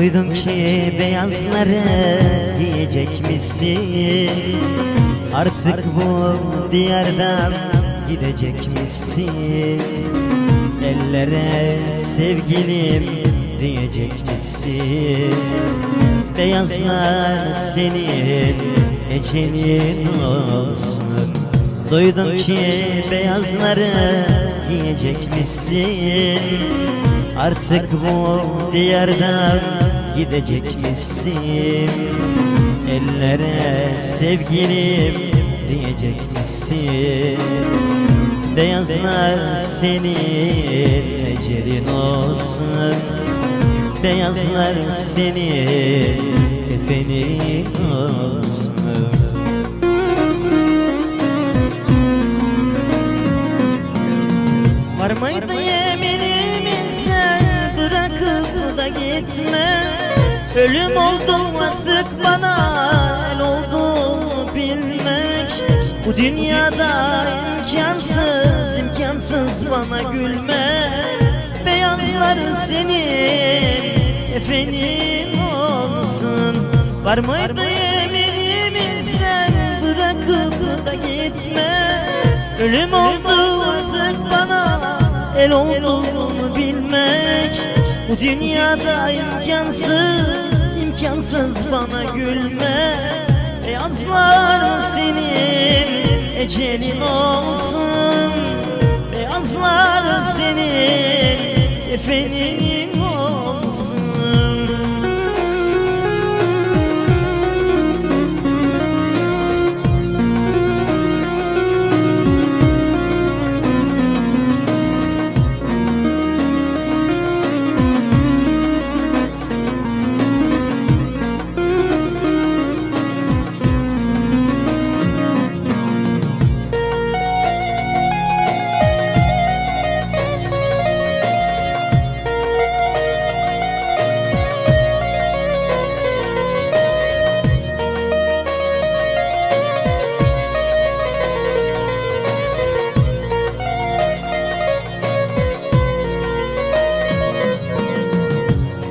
Duydum ki beyazları giyecek misin? Artık bu diyardan gidecek misin? Ellere sevgilim diyecek misin? Beyazlar senin ecelin olsun Duydum ki beyazları giyecek misin? Artık bu diyardan gidecek misin? Ellere sevgilim diyecek misin? Beyazlar senin ecelin olsun Beyazlar senin kefenin olsun Ölüm oldu artık bana el oldu bilmek. Bu dünyada imkansız imkansız bana gülme. Beyazlar senin efendim olsun. Var mıydı yeminimizden bırakıp da gitme? Ölüm oldu artık bana el olduğunu bilmek Bu dünyada imkansız imkansız bana gülme. Beyazlar senin ecelin olsun. Beyazlar senin efendim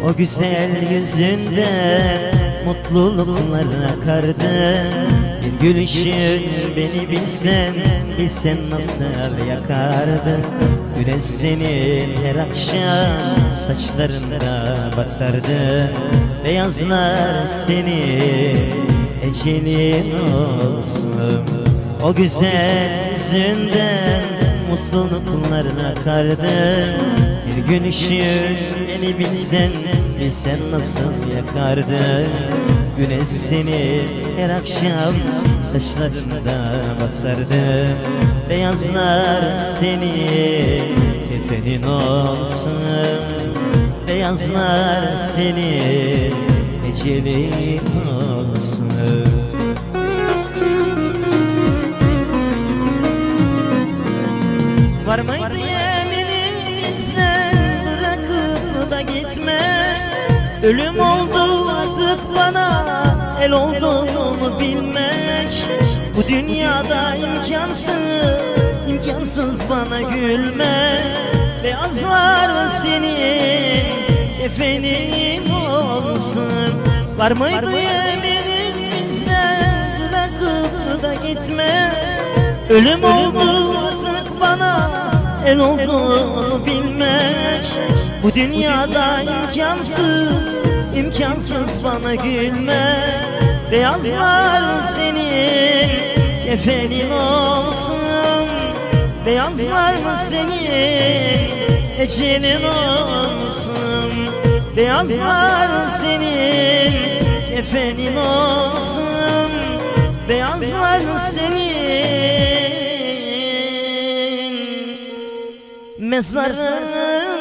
O güzel yüzünde mutluluklar akardı. Bir gülüşün beni bilsen, bilsen nasıl yakardı. Güneş senin her akşam saçlarında batardı. Beyazlar senin ecelin olsun O güzel yüzünden mutlulukların akardı gün ışığı beni bilsen Bilsen nasıl yakardı Güneş seni her akşam saçlarında basardı. Beyazlar seni kefenin olsun. Beyazlar seni ecelin olsun. Var mıydı yemininizden Ölüm oldu artık bana el olduğunu bilmek. Bu dünyada imkansız, imkansız bana gülme. Beyazlar senin efenin olsun. Var mıydı yemininizden bırakıp da gitme? Ölüm oldu artık bana el olduğunu bilmek Bu dünyada imkansız, imkansız bana gülme. Beyazlar senin kefenin olsun. Beyazlar senin ecelin olsun. Beyazlar senin kefenin olsun. Beyazlar senin में जरा